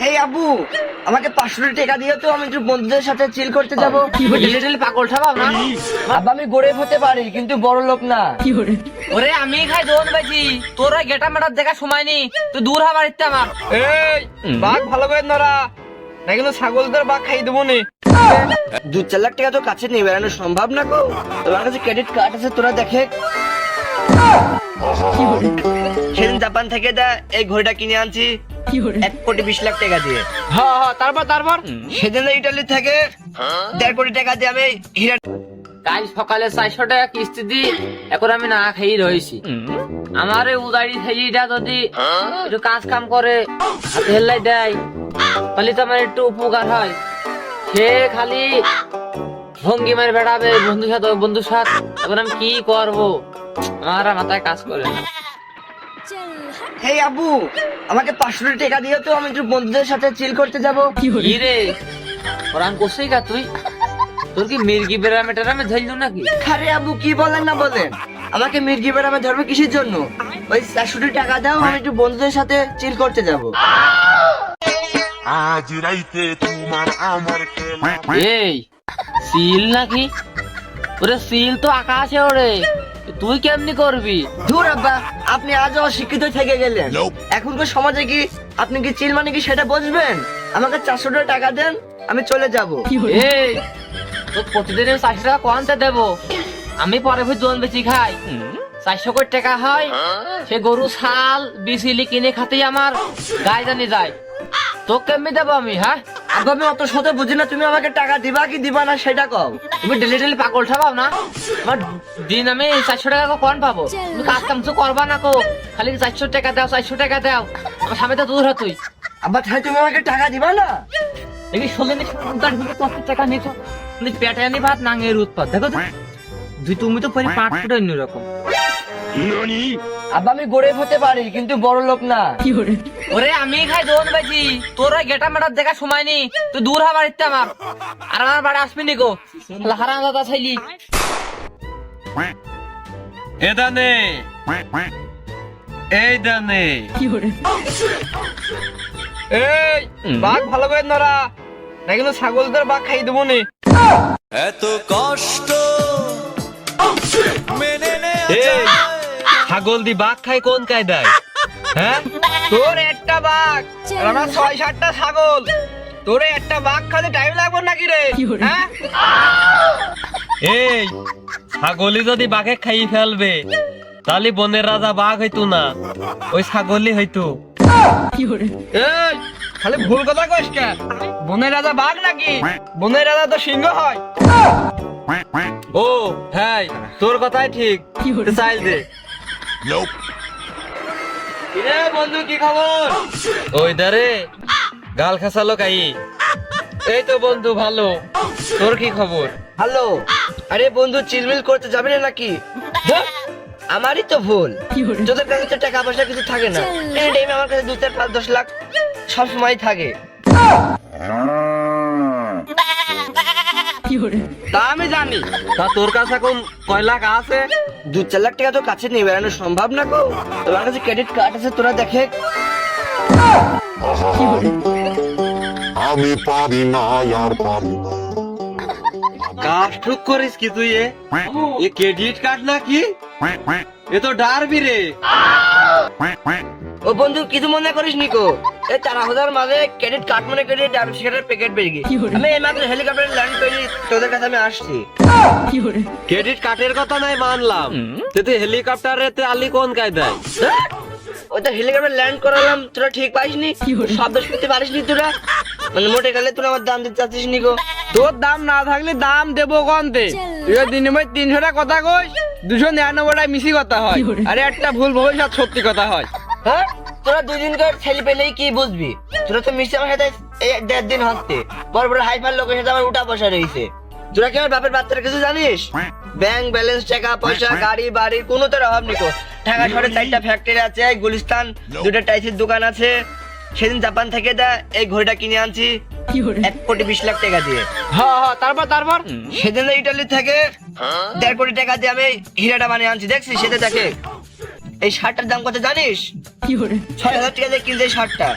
হেই আবু আমাকে পাঁচশো টাকা দিও তো আমি একটু বন্ধুদের সাথে চিল করতে যাব। পাগল ঠাবাব না? আব্বা আমি গরিব হতে পারি কিন্তু বড় লোক না। ওরে আমি খাই দোন বেছি তোর ওই গেটা মেটার দেখা সময় নেই। তুই দূর হবার আমার। এই বাঘ ভালো করে নড়া না কিন্তু ছাগলদের বাঘ খাই দেবো নি। দু চার লাখ টাকা তো কাছে নিয়ে বেড়ানো সম্ভব না গো? তোমার কাছে ক্রেডিট কার্ড আছে তোরা দেখে। সেদিন জাপান থেকে দা এই ঘড়িটা কিনে আনছি। এক কোটি বিশ লাখ টাকা দিয়ে। হ্যাঁ হ্যাঁ তারপর তারপর? সেদিন ইটালি থেকে দেড় কোটি টাকা দিয়ে আমি হীরা কাল সকালে চারশো টাকা কিস্তি দি এখন আমি না খেয়ে রয়েছি। আমার এই উদারি ছেলেটা যদি একটু কাজ কাম করে হেল্লাই দেয় তাহলে তো আমার একটু উপকার হয়। সে খালি ভঙ্গি মারি বেড়াবে বন্ধু সাথে বন্ধুর সাথে। এখন আমি কি করব? আমার মাথায় কাজ করে না। হেই আবু আমাকে পাঁচশো টাকা দিও তো আমি একটু বন্ধুদের সাথে চিল করতে যাব। কি রে? ওরান করছেই গা তুই? তোর কি মির্গি টেরামে ধরলু নাকি? আরে আবু কি বলেন না বলেন? আমাকে মির্গি ধরবে কিসের জন্য? ওই চারশো টাকা দাও আমি একটু বন্ধুদের সাথে চিল করতে যাব। আজ রাইতে তোমার আমার খেলা। এই সিল নাকি? ওরে সিল তো আকাশে ওরে তুই কেমনি করবি? ধুর আব্বা আপনি আজও অশিক্ষিত থেকে গেলেন। এখনকার সমাজে কি আপনি কি চিল মানে কি সেটা বুঝবেন? আমাকে চারশো টাকা দেন আমি চলে যাব। এই তো প্রতিদিনের চারশো টাকা কোয়ান্তে দেবো? আমি পরে ভুই দোন বেশি খাই। চারশো কোটি টাকা হয়? সে গরু ছাল বিচিলি কিনে খাতেই আমার গায়ে জানি যায়। তো কেমনি দেবো আমি হ্যাঁ? আমি অত শত বুঝি না, তুমি আমাকে টাকা দিবা কি দিবা না সেটা কও। তুমি ডেলি ডেলি পাগল ঠাবাও না? আমার দিন আমি চারশো টাকা কোন পাবো। তুমি কাজ কাম তো করবা না কো। খালি চারশো টাকা দাও, চারশো টাকা দাও। আমার সামনে তো দূর তুই। আব্বা তাহলে তুমি আমাকে টাকা দিবা না? দেখি ষোলো টাকা নিছ। তুমি পেটে আনি ভাত নাঙের উৎপাদ দেখো তুমি তো পরি পাট ফুটে অন্য রকম আব্বা আমি গরিব হতে পারি কিন্তু বড় লোক না। ওরে আমি খাই দোন বেছি তোর ওই গেটা মেটার দেখা সময় নেই। তুই দূর হবার ইত্যা আমার। আর আমার বাড়ি আসবি নি গো। হারাম দাদা ছাইলি। এ দানে। এই দানে। এই বাঘ ভালো করে নড়া না কিন্তু ছাগলদের বাঘ খাই দেবো নি। এত কষ্ট মেনে নে এই ছাগল দি বাঘ খায় কোন কায়দায় হ্যাঁ? তোর একটা বাঘ। আর আমার ছয় সাতটা ছাগল। তোরে একটা বাঘ খাতে টাইম লাগবে নাকি রে? হ্যাঁ? এই ছাগলই যদি বাঘে খাই ফেলবে তাহলে বনের রাজা বাঘ হইতো না। ওই ছাগলই হইতো। এই খালি ভুল কথা কইস কে? বনের রাজা বাঘ নাকি? বনের রাজা তো সিংহ হয়। ও হ্যাঁ তোর কথাই ঠিক। চাইল দে। Nope. কিরে বন্ধু কি খবর? ওই দারে গাল খাসালো কাই? এই তো বন্ধু ভালো। তোর কি খবর? হ্যালো আরে বন্ধু চিলমিল করতে যাবে না নাকি? ধুর, আমারই তো ভুল। তোদের কাছে তো টাকা পয়সা কিছু থাকে না। এই টাইমে আমার কাছে দু চার পাঁচ দশ লাখ সব সময় থাকে। তা আমি জানি। তা তোর কাছে এখন কয় লাখ আছে? দু চার লাখ টাকা তো কাছে নিয়ে বেড়ানো সম্ভব না গো। তোমার কাছে ক্রেডিট কার্ড আছে তোরা দেখে। আমি পারি না আর পারি না। কাজ ঠুক করিস কি তুই এ? ক্রেডিট কার্ড না নাকি? এ তো ডারবি রে। ও বন্ধু কিছু মনে করিস নিকো এই চার হাজার মাঝে ক্রেডিট কার্ড মানে ক্রেডিট ডাবল সিগারেট প্যাকেট বেরিয়ে গেছে আমি এই মাত্র হেলিকপ্টারে ল্যান্ড করি তোদের কাছে আমি আসছি। ক্রেডিট কার্ডের কথা নাই মানলাম। তুই হেলিকপ্টারে তে আলি কোন কায়দায় ওই তো হেলিকপ্টার ল্যান্ড করালাম তোরা ঠিক পাইসনি শব্দ শুনতে পারিসনি তোরা? মানে মোটে গেলে তোরা আমার দাম দিতে চাচ্ছিস নিকো তোর দাম না থাকলে দাম দেবো কন্তে তুই দিনময় তিনশো টাকা কথা কইস দুশো নিরানব্বইটা মিশি কথা হয়। আরে একটা ভুল ভবিষ্যৎ সত্যি কথা হয়। হ্যাঁ? তোরা দুই দিন করে ছেলে পেলেই কি বুঝবি? তোরা তো মিশে আমার সাথে এই দেড় দিন হচ্ছে। বড় বড় হাইফার লোকের সাথে আমার উঠা বসা রয়েছে। তোরা কি আমার বাপের বাচ্চার কিছু জানিস? ব্যাংক ব্যালেন্স টাকা পয়সা গাড়ি বাড়ি কোনো তোর অভাব নিকো ঢাকা শহরে চারটা ফ্যাক্টরি আছে গুলিস্তান দুটো টাইসির দোকান আছে। সেদিন জাপান থেকে দা এই ঘড়িটা কিনে আনছি। এক কোটি বিশ লাখ টাকা দিয়ে। হ্যাঁ হ্যাঁ তারপর তারপর? সেদিন ইটালি থেকে দেড় কোটি টাকা দিয়ে আমি হীরাটা বানিয়ে আনছি। দেখছি সেটা দেখে। এই শার্টটার দাম কত জানিস? ছয় হাজার টাকা দিয়ে এই শার্টটা।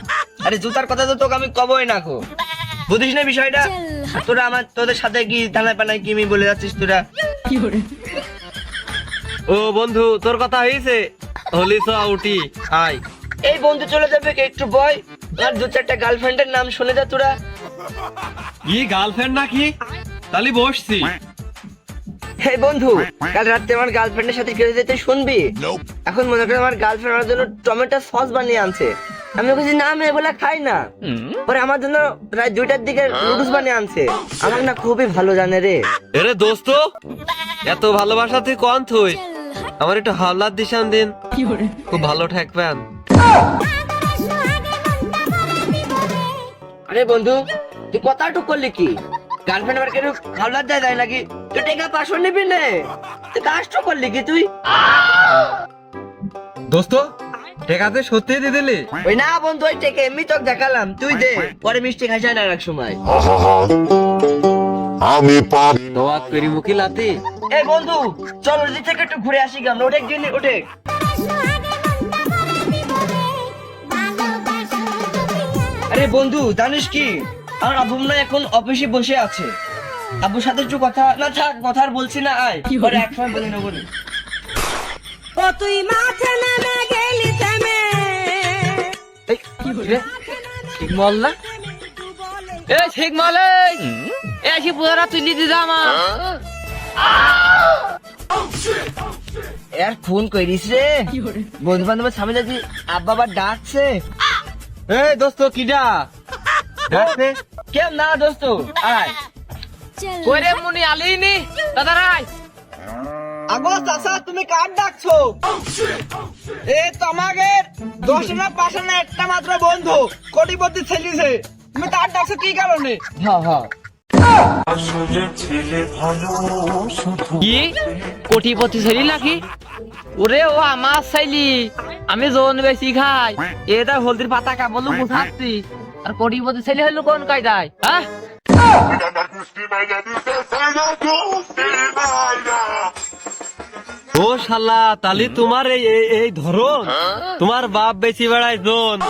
আরে জুতার কথা তো তোকে আমি কবই না কো। বুঝিস না বিষয়টা? তোরা আমার তোদের সাথে কি থানায় পানায় কি আমি বলে যাচ্ছিস তোরা? ও বন্ধু তোর কথা হয়েছে হলি চ উঠি আয়। এই বন্ধু চলে যাবে কি? একটু বয়। আর দু চারটা গার্লফ্রেন্ডের নাম শুনে যা তোরা। কি গার্লফ্রেন্ড নাকি? তাহলে বসছি। হে বন্ধু কাল রাতে আমার গার্লফ্রেন্ডের সাথে যেতে শুনবি? এখন মনে করে আমার গার্লফ্রেন্ড আমার জন্য টমেটো সস বানিয়ে আনছে। আমি বলছি না আমি এগুলা খাই না। পরে আমার জন্য প্রায় দুইটার দিকে নুডলস বানিয়ে আনছে। আমার না খুবই ভালো জানে রে। এরে দোস্ত এত ভালোবাসা তুই কন তুই? আমার একটু হাওলার দিশান দিন খুব ভালো ঠেকবেন আরে বন্ধু তুই কথাটুক করলি কি? গার্লফ্রেন্ড আমার কেন দেয় দেয় নাকি? তুই টেকা পাশো নিবি নে। কাজটা করলি কি তুই? দোস্ত টেকাতে সত্যি দিয়ে দিলি? ওই না বন্ধু ওই টেকে এমনি তোকে দেখালাম। তুই দে পরে মিষ্টি খাইস না এক সময়। Ha ha ha. আমি পারি না করি মুখি লাতি এই বন্ধু চল ওই থেকে একটু ঘুরে আসি গে আমরা ওঠে গিয়ে ওঠে আরে বন্ধু জানিস কি? আমার আবনা এখন অফিসে বসে আছে। আব্বুর সাথে একটু কথা না থাক কথা আর বলছি না আয়। পরে এক সময় বলে নেব রে। ও তুই মাঠে নেমে গেলি থেমে। এই, রে, ঠিক মল না? এ ঠিক মলে এ আসি পুজারা তুই নিতে যা আমার আর ফোন করিস রে। বন্ধু বান্ধবের সামনে আব্বা আবার ডাকছে। এই দোস্ত কিডা? ডাকছে? কেউ না দোস্ত? আয়। কই রে মুনি আলিনি? দাদা রাই আগো চাচা তুমি কার ডাকছো? এ তোমাদের দশটা পাশে না একটা মাত্র বন্ধু কোটিপতি ছেলিছে। তুমি তার ডাকছো কি কারণে? হ্যাঁ হ্যাঁ। কি? কোটিপতি ছেলি নাকি? ওরে ও আমার চাইলি আমি জোন বেশি খাই। এটা হলদির পাতা কাবলু মুছাচ্ছি আর কোটিপতি ছেলে হলো কোন কায়দায় হ্যাঁ? ও শালা, তালি তোমার এই এই- ধরন। তোমার বাপ বেশি বেড়ায় জোন।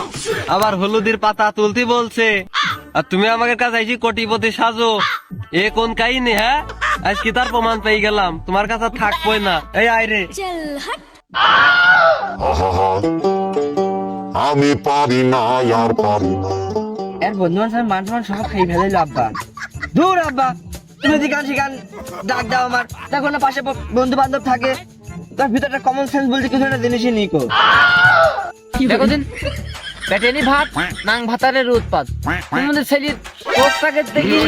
আবার হলুদের পাতা তুলতে বলছে। আর তুমি আমাকে কাছে আইসি কোটিপতি সাজো। এ কোন কাহিনী হ্যাঁ? আজ কি তার প্রমাণ পেয়ে গেলাম। তোমার কাছে আর থাকবই না। এই আইরে. আমি পারি না, আর পারি না। এর বন্ধু বান্ধব মান সম্মান সব খেয়ে ফেলাইলো আব্বা। দূর আব্বা। তুমি যদি গান গান ডাক দাও আমার। দেখো না পাশে বন্ধু বান্ধব থাকে। তার ভিতরে কমন সেন্স বলতে কিছু একটা জিনিসই নেই কো দেখো দিন পেটেনি ভাত নাং ভাতারের উৎপাদ তোমাদের ছেলির চোখটাকে দেখি।